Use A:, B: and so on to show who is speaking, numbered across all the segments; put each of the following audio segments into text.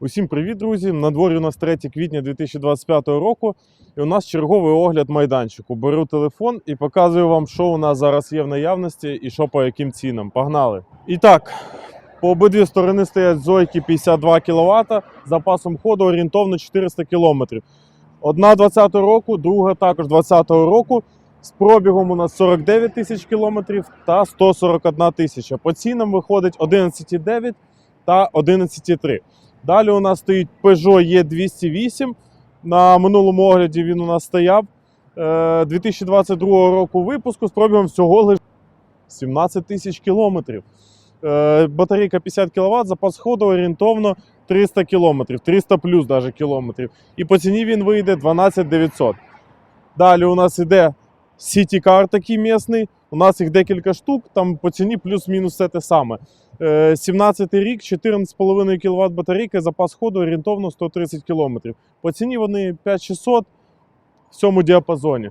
A: Усім привіт, друзі! На дворі у нас 3 квітня 2025 року, і у нас черговий огляд майданчику. Беру телефон і показую вам, що у нас зараз є в наявності і що по яким цінам. Погнали! І так, по обидві сторони стоять зойки 52 кВт, запасом ходу орієнтовно 400 км. Одна 20 року, друга також 20-го року. З пробігом у нас 49 тисяч кілометрів та 141 тисяча. По цінам виходить 11,9 та 11,3. Далі у нас стоїть Peugeot E208. На минулому огляді він у нас стояв. Е, 2022 року випуску з пробігом всього лише 17 тисяч кілометрів. Е, Батарейка 50 кВт, запас ходу орієнтовно 300 кілометрів, 300 плюс даже кілометрів. І по ціні він вийде 12 900. Далі у нас іде City Car такий місний. У нас їх декілька штук, там по ціні плюс-мінус все те саме. Е, 17 рік, 14,5 кВт батарейка, запас ходу орієнтовно 130 км. По ціні вони 5600 в цьому діапазоні.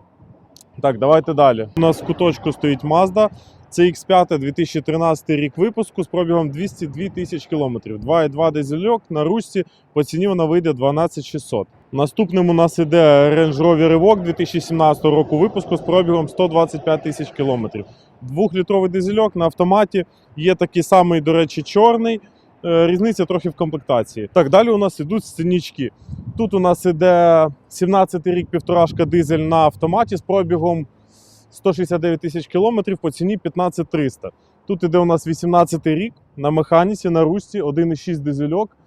A: Так, давайте далі. У нас в куточку стоїть Mazda. Це X5 2013 рік випуску з пробігом 202 тисяч кілометрів. 2,2 дизельок на ручці. По ціні вона вийде 12600. Наступним у нас іде Range Rover Evoque 2017 року випуску з пробігом 125 тисяч кілометрів. Двохлітровий дизельок на автоматі. Є такий самий, до речі, чорний. Е, Різниця трохи в комплектації. Так, далі у нас ідуть сценічки. Тут у нас іде 17-й рік півторашка дизель на автоматі з пробігом 169 тисяч кілометрів по ціні 15 300. Тут іде у нас 18 рік на механіці, на русті, 1,6 дизельок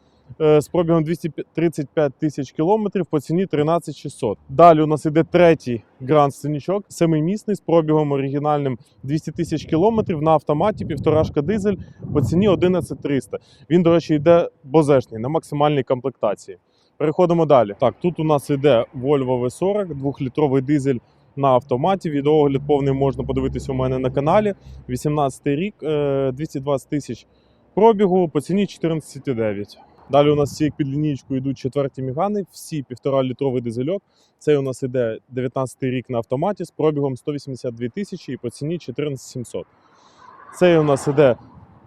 A: е, з пробігом 235 тисяч кілометрів по ціні 13 600. Далі у нас іде третій гранд сценічок, семимісний з пробігом оригінальним 200 тисяч кілометрів на автоматі, півторашка дизель по ціні 11 300. Він, до речі, йде бозешний на максимальній комплектації. Переходимо далі. Так, тут у нас іде Volvo V40, двохлітровий дизель на автоматі. Відеогляд повний можна подивитися у мене на каналі. 18 рік, е, 220 тисяч пробігу по ціні 14,9. Далі у нас всі під лінійку йдуть четверті мігани, всі 1,5 літровий дизельок. Цей у нас іде 19 рік на автоматі з пробігом 182 тисячі і по ціні 14700. Цей у нас іде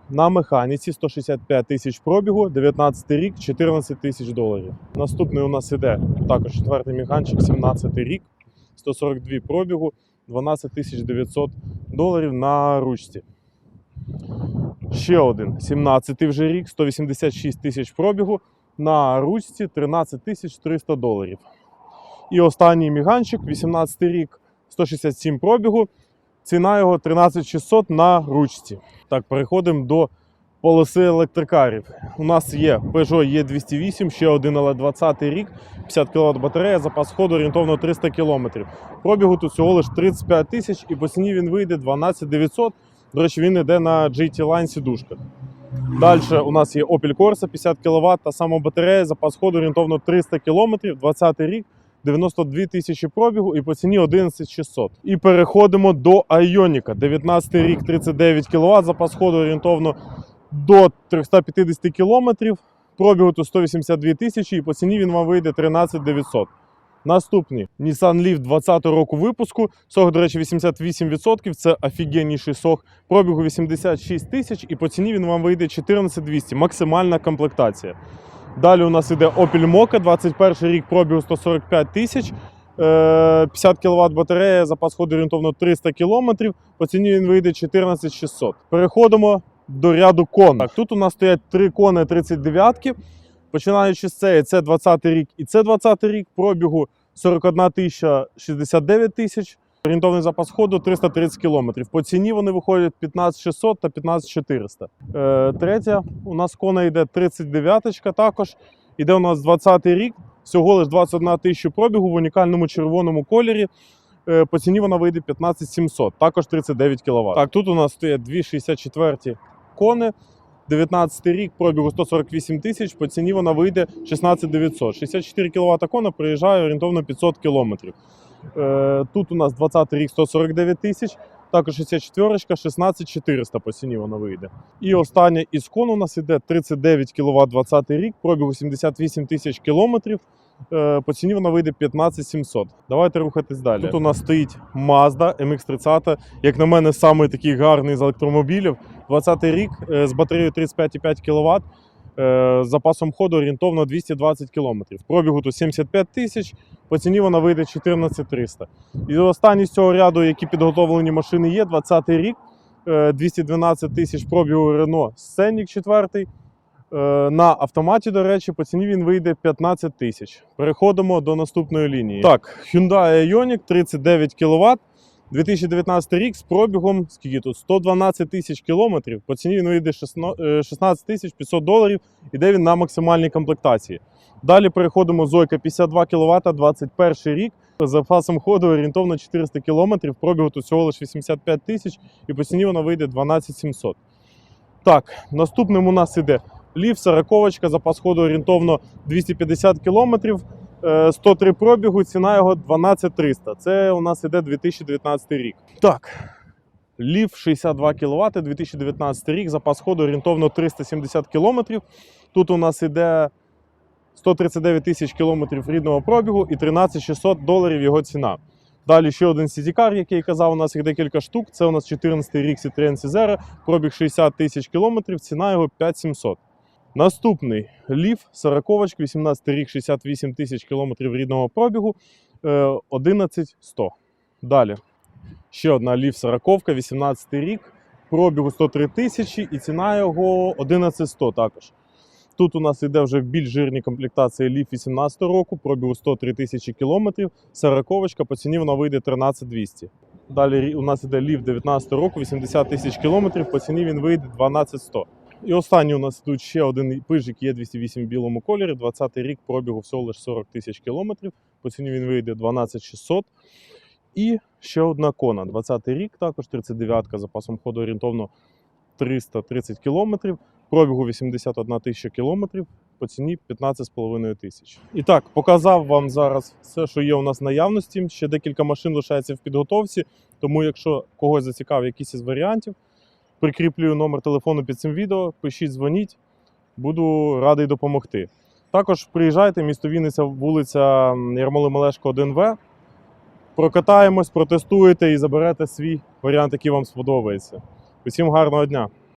A: на механіці 165 тисяч пробігу, 19 рік, 14 тисяч доларів. Наступний у нас іде також четвертий механчик, 17 рік, 142 пробігу, 12 900 доларів на ручці. Ще один 17 вже рік, 186 тисяч пробігу, на ручці 13 300 доларів. І останній міганчик, 18 рік, 167 пробігу, ціна його 13600 на ручці. Так, переходимо до полоси електрикарів. У нас є Peugeot E208, ще один, але 20 рік, 50 кВт батарея, запас ходу орієнтовно 300 км. Пробігу тут всього лише 35 тисяч і по ціні він вийде 12 900. До речі, він йде на GT Line сідушках. Далі у нас є Opel Corsa 50 кВт, та сама батарея, запас ходу орієнтовно 300 км, 20 рік, 92 тисячі пробігу і по ціні 11 600. І переходимо до Ioniq. 19 рік, 39 кВт, запас ходу орієнтовно до 350 км, пробігу тут 182 тисячі і по ціні він вам вийде 13 900. Наступний Nissan Leaf 20 року випуску. Сог, до речі, 88%. Це офігенніший сог. Пробігу 86 тисяч і по ціні він вам вийде 14200. Максимальна комплектація. Далі у нас іде Opel Mokka, 21 рік пробігу 145 тисяч. е, 50 кВт батарея, запас ходу орієнтовно 300 км. По ціні він вийде 14 600. Переходимо до ряду кон. Так, Тут у нас стоять три кони 39-ки. Починаючи з цієї, це 20-й рік і це 20-й рік пробігу 41 тисяча 69 тисяч. Орієнтовний запас ходу 330 кілометрів. По ціні вони виходять 15600 та 15400. Е, Третя, у нас кона йде 39-ка також. Іде у нас 20-й рік, всього лише 21 тисяча пробігу в унікальному червоному кольорі. Е, по ціні вона вийде 15700, також 39 кВт. Так, тут у нас стоять 264 Закони. 19 рік пробігу 148 тисяч, по ціні вона вийде 16 900. 64 кВт кона приїжджає орієнтовно 500 км. Е, тут у нас 20 рік 149 тисяч, також 64 16 400 по ціні вона вийде. І остання із кон у нас іде 39 кВт 20 рік, пробігу 78 тисяч кілометрів. Е, По ціні вона вийде 15 700. Давайте рухатись далі. Тут у нас стоїть Mazda MX-30. Як на мене, самий такий гарний з електромобілів. 20 рік е, з батареєю 35,5 кВт. Е, запасом ходу орієнтовно 220 км. Пробігу тут 75 тисяч, по ціні вона вийде 14 300. І останні з цього ряду, які підготовлені машини є, 20 рік, е, 212 тисяч пробігу Renault Scenic 4. Е, На автоматі, до речі, по ціні він вийде 15 тисяч. Переходимо до наступної лінії. Так, Hyundai Ioniq 39 кВт. 2019 рік з пробігом скільки тут? 112 тисяч кілометрів. По ціні він вийде 16 тисяч 500 доларів. Іде він на максимальній комплектації. Далі переходимо Зойка 52 кВт, 21 рік. З запасом ходу орієнтовно 400 км. Пробігу тут всього лише 85 тисяч, і по ціні вона вийде 12 700. Так, наступним у нас іде Лів, 40 запас ходу орієнтовно 250 км. Е, 103 пробігу, ціна його 12 300. Це у нас іде 2019 рік. Так. Лів 62 кВт, 2019 рік, запас ходу орієнтовно 370 км. Тут у нас іде 139 тисяч кілометрів рідного пробігу і 13 600 доларів його ціна. Далі ще один CZ-кар, який казав, у нас їх декілька штук. Це у нас 14 рік Citroen Cizera, пробіг 60 тисяч кілометрів, ціна його 5700. Наступний Лів 40 18 рік, 68 тисяч кілометрів рідного пробігу, е, 11100. Далі. Ще одна Лів 40 18 рік, пробігу 103 тисячі і ціна його 11100 також. Тут у нас йде вже більш жирній комплектації Лів 18 року, пробігу 103 тисячі кілометрів, 40 по ціні вона вийде 13200. Далі у нас йде Лів 19 року, 80 тисяч кілометрів, по ціні він вийде 12100. І останній у нас тут ще один пижик є 208 в білому кольорі, 20 рік пробігу всього лише 40 тисяч кілометрів, по ціні він вийде 12600. І ще одна кона, 20 рік, також 39-ка запасом ходу орієнтовно 330 кілометрів, пробігу 81 тисяча кілометрів, по ціні 15,5 тисяч. І так, показав вам зараз все, що є у нас в наявності. Ще декілька машин лишається в підготовці, тому якщо когось зацікавить якийсь із варіантів, прикріплюю номер телефону під цим відео, пишіть, дзвоніть, буду радий допомогти. Також приїжджайте, місто Вінниця, вулиця Ярмоли Малешко 1В. Прокатаємось, протестуєте і заберете свій варіант, який вам сподобається. Усім гарного дня!